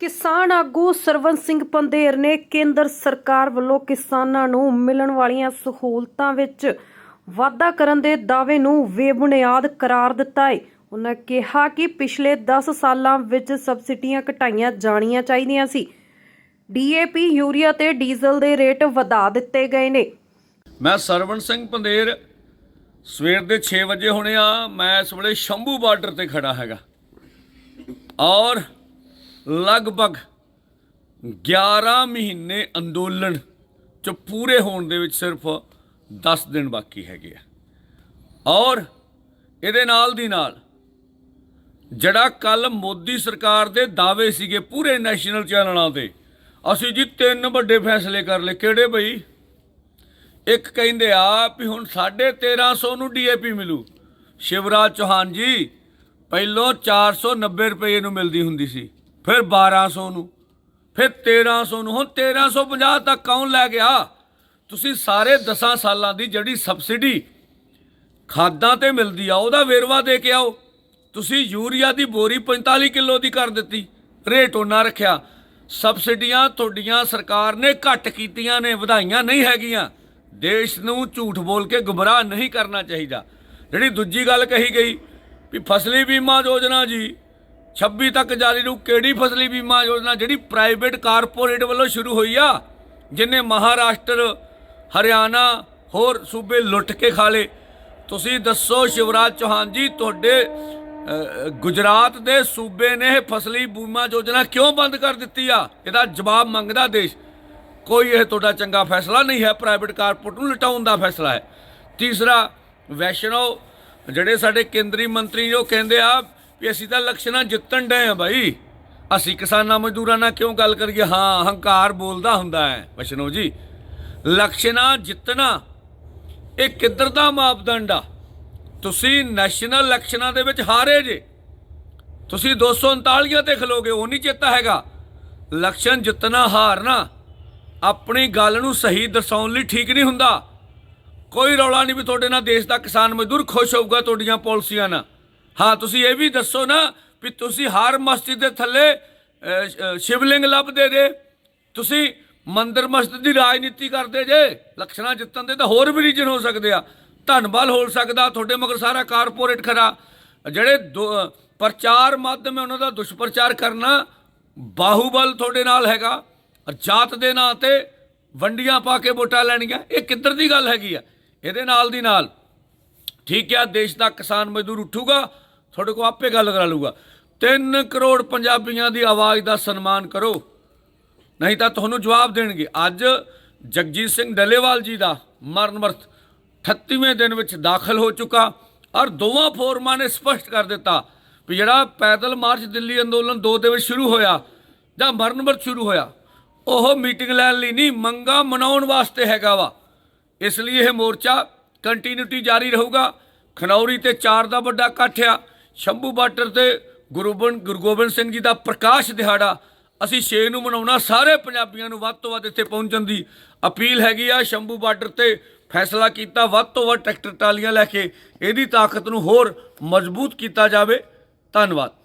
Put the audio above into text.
ਕਿਸਾਨ ਆਗੂ ਸਰਵਨ ਸਿੰਘ ਪੰਧੇਰ ਨੇ ਕੇਂਦਰ ਸਰਕਾਰ ਵੱਲੋਂ ਕਿਸਾਨਾਂ ਨੂੰ ਮਿਲਣ ਵਾਲੀਆਂ ਸਹੂਲਤਾਂ ਵਿੱਚ ਵਾਧਾ ਕਰਨ ਦੇ ਦਾਅਵੇ ਨੂੰ ਬੇਬੁਨਿਆਦ ਕਰਾਰ ਦਿੱਤਾ ਹੈ। ਉਹਨਾਂ ਕਿਹਾ ਕਿ ਪਿਛਲੇ 10 ਸਾਲਾਂ ਵਿੱਚ ਸਬਸਿਡੀਆਂ ਘਟਾਈਆਂ ਜਾਣੀਆਂ ਚਾਹੀਦੀਆਂ ਸੀ। ਡੀਏਪੀ, ਯੂਰੀਆ ਤੇ ਡੀਜ਼ਲ ਦੇ ਰੇਟ ਵਧਾ ਦਿੱਤੇ ਗਏ ਨੇ। ਮੈਂ ਸਰਵਣ ਸਿੰਘ ਪੰਧੇਰ, ਸਵੇਰ ਦੇ 6 ਵਜੇ ਹੋਣੇ ਆ, ਮੈਂ ਇਸ ਵੇਲੇ ਸ਼ੰਭੂ ਬਾਰਡਰ ਤੇ ਖੜਾ ਹੈਗਾ। ਔਰ ਲਗਭਗ 11 ਮਹੀਨੇ ਅੰਦੋਲਨ ਚ ਪੂਰੇ ਹੋਣ ਦੇ ਵਿੱਚ ਸਿਰਫ 10 ਦਿਨ ਬਾਕੀ ਹੈਗੇ ਆ। ਔਰ ਇਹਦੇ ਨਾਲ ਦੀ ਨਾਲ ਜਿਹੜਾ ਕੱਲ ਮੋਦੀ ਸਰਕਾਰ ਦੇ ਦਾਅਵੇ ਸੀਗੇ ਪੂਰੇ ਨੈਸ਼ਨਲ ਚੈਨਲਾਂ ਤੇ, ਅਸੀਂ ਜੀ ਤਿੰਨ ਵੱਡੇ ਫੈਸਲੇ ਕਰ ਲਏ। ਕਿਹੜੇ ਬਈ? ਇੱਕ ਕਹਿੰਦੇ ਆ ਵੀ ਹੁਣ 1350 ਨੂੰ ਡੀਏਪੀ ਮਿਲੂ। ਸ਼ਿਵਰਾਜ ਚੌਹਾਨ ਜੀ, ਪਹਿਲੋਂ 490 ਰੁਪਏ ਨੂੰ ਮਿਲਦੀ ਹੁੰਦੀ ਸੀ। ਫਿਰ 1200 ਨੂੰ, ਫਿਰ 1300 ਨੂੰ, ਹੁਣ 1350 ਤੱਕ ਕੌਣ ਲੈ ਗਿਆ? ਤੁਸੀਂ ਸਾਰੇ 10 ਸਾਲਾਂ ਦੀ ਜਿਹੜੀ ਸਬਸਿਡੀ ਖਾਦਾਂ ਤੇ ਮਿਲਦੀ ਆ, ਉਹਦਾ ਵੇਰਵਾ ਦੇ ਕੇ ਆਓ। ਤੁਸੀਂ ਯੂਰੀਆ ਦੀ ਬੋਰੀ 45 ਕਿਲੋ ਦੀ ਕਰ ਦਿੱਤੀ, ਰੇਟ ਉਹਨਾਂ ਰੱਖਿਆ। ਸਬਸਿਡੀਆਂ ਤੁਹਾਡੀਆਂ ਸਰਕਾਰ ਨੇ ਘੱਟ ਕੀਤੀਆਂ ਨੇ, ਵਧਾਈਆਂ ਨਹੀਂ ਹੈਗੀਆਂ। ਦੇਸ਼ ਨੂੰ ਝੂਠ ਬੋਲ ਕੇ ਗੁੰਮਰਾਹ ਨਹੀਂ ਕਰਨਾ ਚਾਹੀਦਾ। ਜਿਹੜੀ ਦੂਜੀ ਗੱਲ ਕਹੀ ਗਈ ਵੀ ਫਸਲੀ ਬੀਮਾ ਯੋਜਨਾ ਜੀ 26 ਤੱਕ ਜਾਰੀ ਰਹੂ ਕਿਹੜੀ ਫਸਲੀ ਬੀਮਾ ਯੋਜਨਾ ਜਿਹੜੀ ਪ੍ਰਾਈਵੇਟ ਕਾਰਪੋਰੇਟ ਵੱਲੋਂ ਸ਼ੁਰੂ ਹੋਈ ਆ, ਜਿਨੇ ਮਹਾਰਾਸ਼ਟਰ, ਹਰਿਆਣਾ, ਹੋਰ ਸੂਬੇ ਲੁੱਟ ਕੇ ਖਾ ਲਏ। ਤੁਸੀਂ ਦੱਸੋ ਸ਼ਿਵਰਾਜ ਚੌਹਾਨ ਜੀ, ਤੁਹਾਡੇ ਗੁਜਰਾਤ ਦੇ ਸੂਬੇ ਨੇ ਇਹ ਫਸਲੀ ਬੀਮਾ ਯੋਜਨਾ ਕਿਉਂ ਬੰਦ ਕਰ ਦਿੱਤੀ ਆ? ਇਹਦਾ ਜਵਾਬ ਮੰਗਦਾ ਦੇਸ਼। ਕੋਈ ਇਹ ਤੁਹਾਡਾ ਚੰਗਾ ਫੈਸਲਾ ਨਹੀਂ ਹੈ, ਪ੍ਰਾਈਵੇਟ ਕਾਰਪੋਰੇਟ ਨੂੰ ਲਟਾਉਣ ਦਾ ਫੈਸਲਾ ਹੈ। ਤੀਸਰਾ, ਵੈਸ਼ਨੋ, ਜਿਹੜੇ ਸਾਡੇ ਕੇਂਦਰੀ ਮੰਤਰੀ ਉਹ ਕਹਿੰਦੇ ਆ ਵੀ ਅਸੀਂ ਤਾਂ ਇਲੈਕਸ਼ਨਾਂ ਜਿੱਤਣ ਡਏ ਆ ਭਾਈ ਅਸੀਂ ਕਿਸਾਨਾਂ ਮਜ਼ਦੂਰਾਂ ਨਾਲ ਕਿਉਂ ਗੱਲ ਕਰੀਏ? ਹਾਂ, ਹੰਕਾਰ ਬੋਲਦਾ ਹੁੰਦਾ ਹੈ, ਵੈਸ਼ਨੋ ਜੀ। ਇਲੈਕਸ਼ਨਾਂ ਜਿੱਤਣਾ, ਇਹ ਕਿੱਧਰ ਦਾ ਮਾਪਦੰਡ ਆ? ਤੁਸੀਂ ਨੈਸ਼ਨਲ ਇਲੈਕਸ਼ਨਾਂ ਦੇ ਵਿੱਚ ਹਾਰੇ ਜੇ। ਤੁਸੀਂ 239 ਤੇ ਖਲੋਗੇ, ਉਹ ਨਹੀਂ ਚੇਤਾ ਹੈਗਾ। ਇਲੈਕਸ਼ਨ ਜਿੱਤਣਾ, ਹਾਰਨਾ, ਆਪਣੀ ਗੱਲ ਨੂੰ ਸਹੀ ਦਰਸਾਉਣ ਲਈ ਠੀਕ ਨਹੀਂ ਹੁੰਦਾ। ਕੋਈ ਰੌਲਾ ਨਹੀਂ ਵੀ ਤੁਹਾਡੇ ਨਾਲ ਦੇਸ਼ ਦਾ ਕਿਸਾਨ ਮਜ਼ਦੂਰ ਖੁਸ਼ ਹੋਊਗਾ, ਤੁਹਾਡੀਆਂ ਪਾਲਿਸੀਆਂ ਨਾਲ। ਹਾਂ, ਤੁਸੀਂ ਇਹ ਵੀ ਦੱਸੋ ਨਾ ਵੀ ਤੁਸੀਂ ਹਰ ਮਸਜਿਦ ਦੇ ਥੱਲੇ ਸ਼ਿਵਲਿੰਗ ਲੱਭਦੇ ਜੇ। ਤੁਸੀਂ ਮੰਦਰ ਮਸਜਿਦ ਦੀ ਰਾਜਨੀਤੀ ਕਰਦੇ ਜੇ ਲਕਸ਼ਣਾ ਜਿੱਤਣ ਦੇ ਤਾਂ ਹੋਰ ਵੀ ਰੀਜਨ ਹੋ ਸਕਦੇ ਆ। ਧਨਬਲ ਹੋ ਸਕਦਾ, ਤੁਹਾਡੇ ਮਗਰ ਸਾਰਾ ਕਾਰਪੋਰੇਟ ਖਰਾ। ਜਿਹੜੇ ਦੋ- ਪ੍ਰਚਾਰ ਮਾਧਿਅਮ ਹੈ, ਉਹਨਾਂ ਦਾ ਦੁਸ਼ਪ੍ਰਚਾਰ ਕਰਨਾ ਬਾਹੂਬਲ ਤੁਹਾਡੇ ਨਾਲ ਹੈਗਾ। ਜਾਤ ਦੇ ਨਾਂ ਤੇ ਵੰਡੀਆਂ ਪਾ ਕੇ ਵੋਟਾਂ ਲੈਣੀਆਂ, ਇਹ ਕਿੱਧਰ ਦੀ ਗੱਲ ਹੈਗੀ ਆ? ਇਹਦੇ ਨਾਲ ਦੀ ਨਾਲ ਠੀਕ ਹੈ ਦੇਸ਼ ਦਾ ਕਿਸਾਨ ਮਜ਼ਦੂਰ ਉੱਠੂਗਾ, ਤੁਹਾਡੇ ਕੋਲ ਆਪੇ ਗੱਲ ਕਰਾ ਲੂਗਾ 3 ਕਰੋੜ ਪੰਜਾਬੀਆਂ ਦੀ ਆਵਾਜ਼ ਦਾ ਸਨਮਾਨ ਕਰੋ, ਨਹੀਂ ਤਾਂ ਤੁਹਾਨੂੰ ਜਵਾਬ ਦੇਣਗੇ। ਅੱਜ ਜਗਜੀਤ ਸਿੰਘ ਡੱਲੇਵਾਲ ਜੀ ਦਾ ਮਰਨ ਵਰਤ 38ਵੇਂ ਦਿਨ ਵਿੱਚ ਦਾਖਲ ਹੋ ਚੁੱਕਾ ਔਰ ਦੋਵਾਂ ਫੋਰਮਾਂ ਨੇ ਸਪਸ਼ਟ ਕਰ ਦਿੱਤਾ ਵੀ ਜਿਹੜਾ ਪੈਦਲ ਮਾਰਚ ਦਿੱਲੀ ਅੰਦੋਲਨ 2 ਦੇ ਵਿੱਚ ਸ਼ੁਰੂ ਹੋਇਆ ਜਾਂ ਮਰਨ ਵਰਤ ਸ਼ੁਰੂ ਹੋਇਆ, ਉਹ ਮੀਟਿੰਗ ਲੈਣ ਲਈ ਨਹੀਂ, ਮੰਗਾ ਮਨਾਉਣ ਵਾਸਤੇ ਹੈਗਾ ਵਾ। ਇਸ ਲਈ ਇਹ ਮੋਰਚਾ ਕੰਟੀਨਿਊਟੀ ਜਾਰੀ ਰਹੂਗਾ। ਖਨੌਰੀ ਤੇ ਚਾਰ ਦਾ ਵੱਡਾ ਇਕੱਠ ਆ ਸ਼ੰਭੂ ਬਾਰਡਰ ਤੇ ਗੁਰੂ ਗੋਬਿੰਦ ਗੁਰੂ ਗੋਬਿੰਦ ਸਿੰਘ ਜੀ ਦਾ ਪ੍ਰਕਾਸ਼ ਦਿਹਾੜਾ। ਅਸੀਂ 6 ਨੂੰ ਮਨਾਉਣਾ, ਸਾਰੇ ਪੰਜਾਬੀਆਂ ਨੂੰ ਵੱਧ ਤੋਂ ਵੱਧ ਇੱਥੇ ਪਹੁੰਚਣ ਦੀ ਅਪੀਲ ਹੈਗੀ ਆ। ਸ਼ੰਭੂ ਬਾਰਡਰ ਤੇ ਫੈਸਲਾ ਕੀਤਾ, ਵੱਧ ਤੋਂ ਵੱਧ ਟਰੈਕਟਰ ਟਰਾਲੀਆਂ ਲੈ ਕੇ ਇਹਦੀ ਤਾਕਤ ਨੂੰ ਹੋਰ ਮਜ਼ਬੂਤ ਕੀਤਾ ਜਾਵੇ। ਧੰਨਵਾਦ।